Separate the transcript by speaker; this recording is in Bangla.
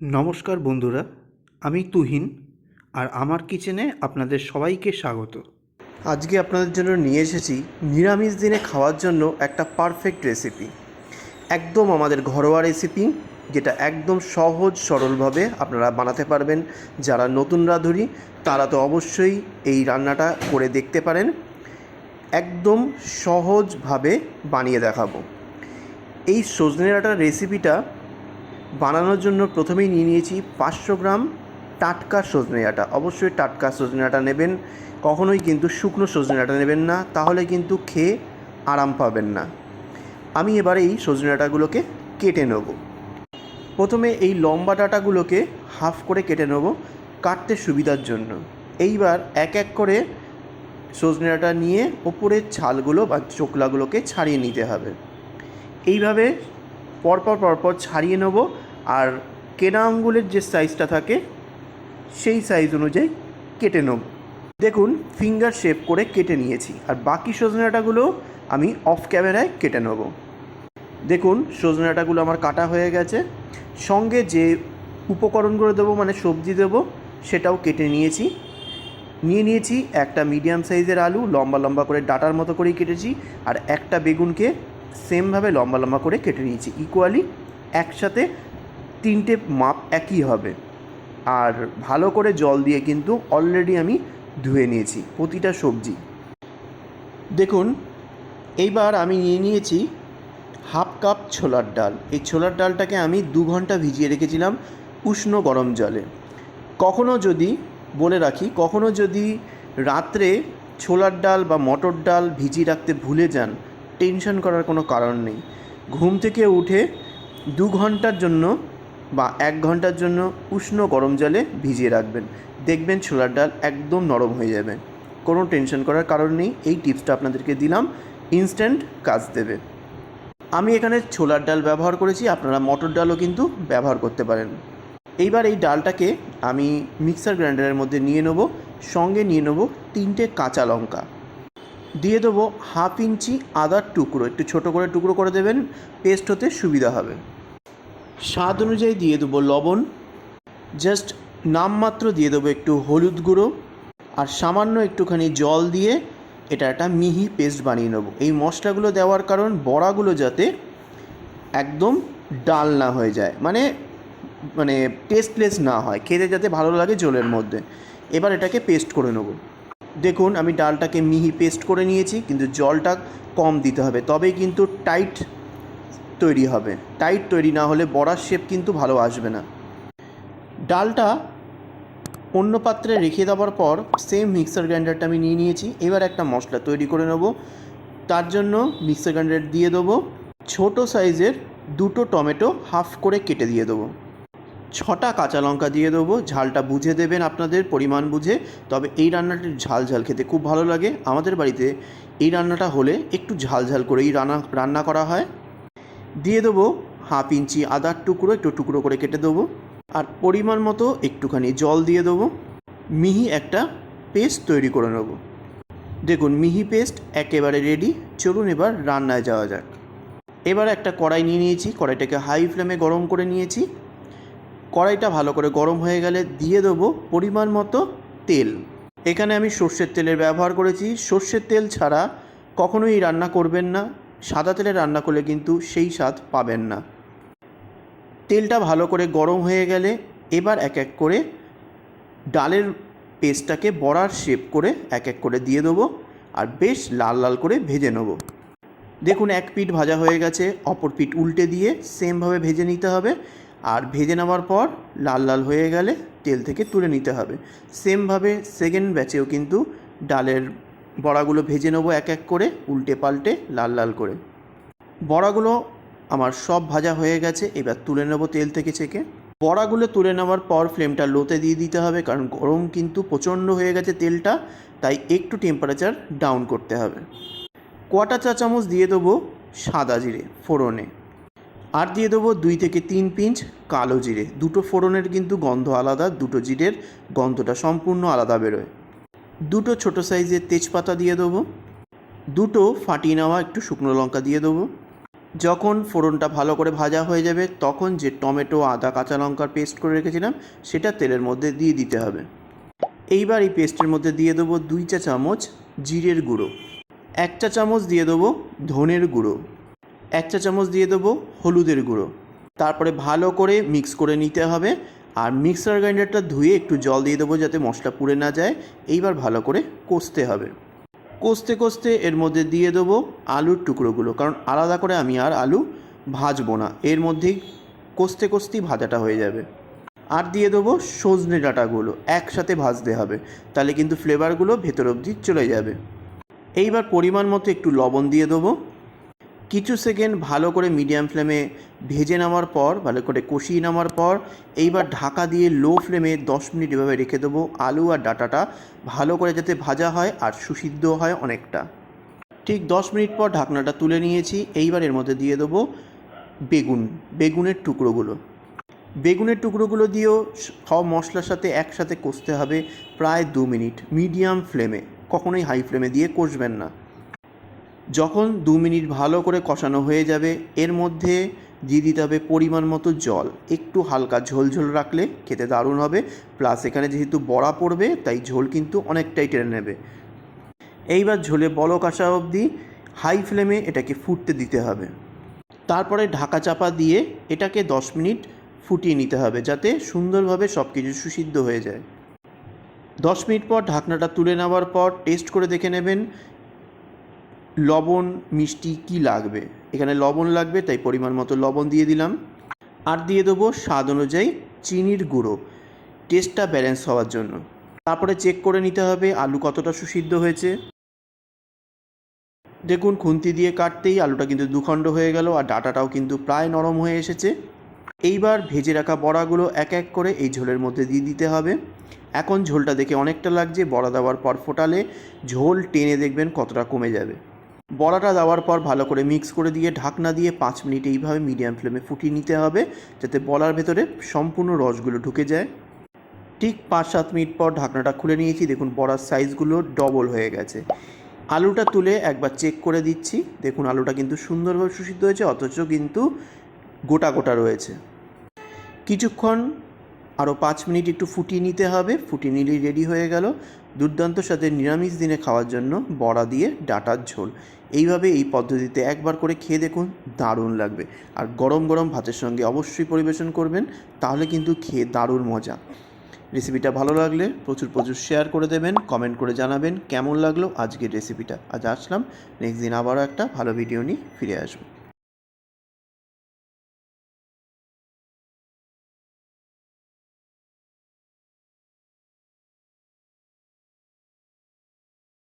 Speaker 1: নমস্কার বন্ধুরা, আমি তুহিন আর আমার কিচেনে আপনাদের সবাইকে স্বাগত। আজকে আপনাদের জন্য নিয়ে এসেছি নিরামিষ দিনে খাওয়ার জন্য একটা পারফেক্ট রেসিপি একদম আমাদের ঘরোয়া রেসিপি যেটা একদম সহজ সরলভাবে আপনারা বানাতে পারবেন। যারা নতুন রাঁধুনি, তারা তো অবশ্যই এই রান্নাটা করে দেখতে পারেন। একদম সহজভাবে বানিয়ে দেখাবো। এই সজনে ডাঁটার রেসিপিটা বানানোর জন্য প্রথমেই নিয়ে নিয়েছি পাঁচশো গ্রাম টাটকা সজনে ডাঁটা অবশ্যই টাটকা সজনে ডাঁটা নেবেন। কখনোই কিন্তু শুকনো সজনে ডাঁটা নেবেন না। তাহলে কিন্তু খেয়ে আরাম পাবেন না। আমি এবারে এই সজনে ডাঁটাগুলোকে কেটে নেব। প্রথমে এই লম্বা ডাঁটাগুলোকে হাফ করে কেটে নেব কাটতে সুবিধার জন্য। এইবার এক এক করে সজনে ডাঁটা নিয়ে ওপরের ছালগুলো বা চোকলাগুলোকে ছাড়িয়ে নিতে হবে। এইভাবে পরপর পরপর ছাড়িয়ে নেব। আর কেনা আঙ্গুলের যে সাইজটা থাকে, সেই সাইজ অনুযায়ী কেটে নেব। দেখুন ফিঙ্গার শেপ করে কেটে নিয়েছি। আর বাকি সজনাটাগুলো আমি অফ ক্যামেরায় কেটে নেব। দেখুন সজনাটাগুলো আমার কাটা হয়ে গেছে। সঙ্গে যে উপকরণগুলো দেবো মানে সবজি দেবো, সেটাও কেটে নিয়েছি। নিয়ে নিয়েছি একটা মিডিয়াম সাইজের আলু, লম্বা লম্বা করে ডাটার মতো করেই কেটেছি। আর একটা বেগুনকে সেমভাবে লম্বা লম্বা করে কেটে নিয়েছি। ইকুয়ালি একসাথে তিনটে মাপ একই হবে। আর ভালো করে জল দিয়ে কিন্তু অলরেডি আমি ধুয়ে নিয়েছি প্রতিটা সবজি। দেখুন, এইবার আমি নিয়ে নিয়েছি হাফ কাপ ছোলার ডাল। এই ছোলার ডালটাকে আমি দু ঘণ্টা ভিজিয়ে রেখেছিলাম উষ্ণ গরম জলে। কখনো যদি, বলে রাখি, কখনো যদি রাত্রে ছোলার ডাল বা মটর ডাল ভিজিয়ে রাখতে ভুলে যান টেনশন করার কোনো কারণ নেই। ঘুম থেকে উঠে দু ঘণ্টার জন্য বা এক ঘণ্টার জন্য উষ্ণ গরম জলে ভিজিয়ে রাখবেন। দেখবেন ছোলার ডাল একদম নরম হয়ে যাবে। কোনো টেনশন করার কারণ নেই, এই টিপসটা আপনাদেরকে দিলাম। ইনস্ট্যান্ট কাজ দেবে। আমি এখানে ছোলার ডাল ব্যবহার করেছি, আপনারা মটর ডালও কিন্তু ব্যবহার করতে পারেন। এইবার এই ডালটাকে আমি মিক্সার গ্রাইন্ডারের মধ্যে নিয়ে নেব, সঙ্গে নিয়ে নেব তিনটে কাঁচা লঙ্কা। দিয়ে দেবো হাফ ইঞ্চি আদার টুকরো, একটু ছোটো করে টুকরো করে দেবেন, পেস্ট হতে সুবিধা হবে। স্বাদ অনুযায়ী দিয়ে দেবো লবণ। জাস্ট নামমাত্র দিয়ে দেবো একটু হলুদ গুঁড়ো আর সামান্য একটুখানি জল দিয়ে এটা একটা মিহি পেস্ট বানিয়ে নেব। এই মশলাগুলো দেওয়ার কারণ বড়াগুলো যাতে একদম ডাল না হয়ে যায় মানে মানে টেস্টলেস না হয়, খেতে যাতে ভালো লাগে জলের মধ্যে। এবার এটাকে পেস্ট করে নেব। দেখুন, আমি ডালটাকে মিহি পেস্ট করে নিয়েছি, কিন্তু জলটা কম দিতে হবে, তবেই কিন্তু টাইট তৈরি হবে। টাইট তৈরি না হলে বড়ার শেপ কিন্তু ভালো আসবে না। ডালটা অন্য পাত্রে রেখে দেওয়ার পর সেম মিক্সার গ্রাইন্ডারটা আমি নিয়ে নিয়েছি। এবার একটা মশলা তৈরি করে নেব। তার জন্য মিক্সার গ্রাইন্ডার দিয়ে দেবো। ছোটো সাইজের দুটো টমেটো হাফ করে কেটে দিয়ে দেবো। ছটা কাঁচা লঙ্কা দিয়ে দেবো। ঝালটা বুঝে দেবেন আপনাদের, পরিমাণ বুঝে। তবে এই রান্নাটির ঝাল ঝাল খেতে খুব ভালো লাগে। আমাদের বাড়িতে এই রান্নাটা হলে একটু ঝাল ঝাল করেই রান্না রান্না করা হয়। দিয়ে দেবো হাফ ইঞ্চি আদার টুকরো, একটু টুকরো করে কেটে দেবো। আর পরিমাণ মতো একটুখানি জল দিয়ে দেবো। মিহি একটা পেস্ট তৈরি করে নেব। দেখুন, মিহি পেস্ট একেবারে রেডি চলুন এবার রান্নায় যাওয়া যাক। এবার একটা কড়াই নিয়ে নিয়েছি। কড়াইটাকে হাই ফ্লেমে গরম করে নিয়েছি। কড়াইটা ভালো করে গরম হয়ে গেলে দিয়ে দেবো পরিমাণ মতো তেল। এখানে আমি সর্ষের তেলের ব্যবহার করেছি। সর্ষের তেল ছাড়া কখনোই রান্না করবেন না। সাদা তেলে রান্না করলে কিন্তু সেই স্বাদ পাবেন না। তেলটা ভালো করে গরম হয়ে গেলে এবার এক এক করে ডালের পেস্টটাকে বড়ার শেপ করে এক এক করে দিয়ে দেবো আর বেশ লাল লাল করে ভেজে নেব। দেখুন, এক পিঠ ভাজা হয়ে গেছে, অপর পিঠ উল্টে দিয়ে সেমভাবে ভেজে নিতে হবে আর ভেজে নেওয়ার পর লাল লাল হয়ে গেলে তেল থেকে তুলে নিতে হবে। সেমভাবে সেকেন্ড ব্যাচেও কিন্তু ডালের বড়াগুলো ভেজে নেব এক এক করে, উল্টে পাল্টে, লাল লাল করে। বড়াগুলো আমার সব ভাজা হয়ে গেছে, এবার তুলে নেব তেল থেকে ছেঁকে। বড়াগুলো তুলে নেওয়ার পর ফ্লেমটা লোতে দিয়ে দিতে হবে, কারণ গরম কিন্তু প্রচণ্ড হয়ে গেছে তেলটা, তাই একটু টেম্পারেচার ডাউন করতে হবে। কটা চা চামচ দিয়ে দেবো সাদা জিরে, ফোড়নে। আর দিয়ে দেবো দুই থেকে তিন পিঞ্চ কালো জিরে। দুটো ফোড়নের কিন্তু গন্ধ আলাদা, দুটো জিরের গন্ধটা সম্পূর্ণ আলাদা বেরোয়। দুটো ছোটো সাইজের তেজপাতা দিয়ে দেবো। দুটো ফাটিয়ে নেওয়া একটু শুকনো লঙ্কা দিয়ে দেবো। যখন ফোড়নটা ভালো করে ভাজা হয়ে যাবে, তখন যে টমেটো, আদা, কাঁচা লঙ্কার পেস্ট করে রেখেছিলাম, সেটা তেলের মধ্যে দিয়ে দিতে হবে। এইবার এই পেস্টের মধ্যে দিয়ে দেবো দুই চা চামচ জিরের গুঁড়ো। এক চা চামচ দিয়ে দেবো ধনের গুঁড়ো। এক চা চামচ দিয়ে দেবো হলুদের গুঁড়ো। তারপরে ভালো করে মিক্স করে নিতে হবে। আর মিক্সার গ্রাইন্ডারটা ধুয়ে একটু জল দিয়ে দেবো যাতে মশলা পুড়ে না যায়। এইবার ভালো করে কষতে হবে। কষতে কষতে এর মধ্যে দিয়ে দেবো আলুর টুকরোগুলো, কারণ আলাদা করে আমি আর আলু ভাজবো না। এর মধ্যেই কষতে কষতেই ভাজাটা হয়ে যাবে। আর দিয়ে দেবো সজনে ডাঁটাগুলো, একসাথে ভাজতে হবে, তাহলে কিন্তু ফ্লেভারগুলো ভেতর অবধি চলে যাবে। এইবার পরিমাণ মতো একটু লবণ দিয়ে দেবো। কিছু সেকেন্ড ভালো করে মিডিয়াম ফ্লেমে ভেজে নেওয়ার পর, ভালো করে কষিয়ে নেওয়ার পর, এইবার ঢাকা দিয়ে লো ফ্লেমে দশ মিনিট এভাবে রেখে দেবো আলু আর ডাটাটা, ভালো করে যাতে ভাজা হয় আর সুসিদ্ধ হয় অনেকটা। ঠিক দশ মিনিট পর ঢাকনাটা তুলে নিয়েছি, এইবার এর মধ্যে দিয়ে দেবো বেগুন, বেগুনের টুকরোগুলো। বেগুনের টুকরোগুলো দিয়েও সব মশলার সাথে একসাথে কষতে হবে প্রায় দু মিনিট, মিডিয়াম ফ্লেমে, কখনোই হাই ফ্লেমে দিয়ে কষবেন না। যখন দু মিনিট ভালো করে কষানো হয়ে যাবে, এর মধ্যে দিয়ে দিতে হবে পরিমাণ মতো জল। একটু হালকা ঝোল ঝোল রাখলে খেতে দারুণ হবে। প্লাস এখানে যেহেতু বড়া পড়বে, তাই ঝোল কিন্তু অনেকটাই টেনে নেবে। এইবার ঝোলে বলক আসা অবধি হাই ফ্লেমে এটাকে ফুটতে দিতে হবে। তারপরে ঢাকা চাপা দিয়ে এটাকে দশ মিনিট ফুটিয়ে নিতে হবে যাতে সুন্দরভাবে সব কিছু সুসিদ্ধ হয়ে যায়। দশ মিনিট পর ঢাকনাটা তুলে নেওয়ার পর টেস্ট করে দেখে নেবেন লবণ, মিষ্টি কি লাগবে? এখানে লবণ লাগবে, তাই পরিমাণ মতো লবণ দিয়ে দিলাম। আর দিয়ে দেবো স্বাদ অনুযায়ী চিনির গুঁড়ো। টেস্টটা ব্যালেন্স হওয়ার জন্য। তারপরে চেক করে নিতে হবে আলু কতটা সুসিদ্ধ হয়েছে। দেখুন, খুন্তি দিয়ে কাটতেই আলুটা কিন্তু দুখণ্ড হয়ে গেল আর ডাটাটাও কিন্তু প্রায় নরম হয়ে এসেছে। এইবার ভেজে রাখা বড়াগুলো এক এক করে এই ঝোলের মধ্যে দিয়ে দিতে হবে। এখন ঝোলটা দেখে অনেকটা লাগছে, বড়া দেওয়ার পর ফোটালে ঝোল টেনে দেখবেন কতটা কমে যাবে। বড়াটা দেওয়ার পর ভালো করে মিক্স করে দিয়ে, ঢাকনা দিয়ে পাঁচ মিনিট এইভাবে মিডিয়াম ফ্লেমে ফুটিয়ে নিতে হবে, যাতে বলার ভেতরে সম্পূর্ণ রসগুলো ঢুকে যায়। ঠিক পাঁচ সাত মিনিট পর ঢাকনাটা খুলে নিয়েছি। দেখুন, বড়ার সাইজগুলো ডবল হয়ে গেছে। আলুটা তুলে একবার চেক করে দিচ্ছি। দেখুন, আলুটা কিন্তু সুন্দরভাবে সুসিদ্ধ হয়েছে, অথচ কিন্তু গোটা গোটা রয়েছে। কিছুক্ষণ আরও পাঁচ মিনিট একটু ফুটিয়ে নিতে হবে। ফুটিয়ে নিলেই রেডি হয়ে গেল। দুর্দান্ত সাথে নিরামিষ দিনে খাওয়ার জন্য বড়া দিয়ে ডাটার ঝোল। এইভাবে এই পদ্ধতিতে একবার করে খেয়ে দেখুন, দারুণ লাগবে। আর গরম গরম ভাতের সঙ্গে অবশ্যই পরিবেশন করবেন, তাহলে কিন্তু খেয়ে দারুণ মজা। রেসিপিটা ভালো লাগলে প্রচুর প্রচুর শেয়ার করে দেবেন, কমেন্ট করে জানাবেন কেমন লাগল আজকের রেসিপিটা। আজ আসলাম, নেক্সট দিন আবারও একটা ভালো ভিডিও নিয়ে ফিরে আসব।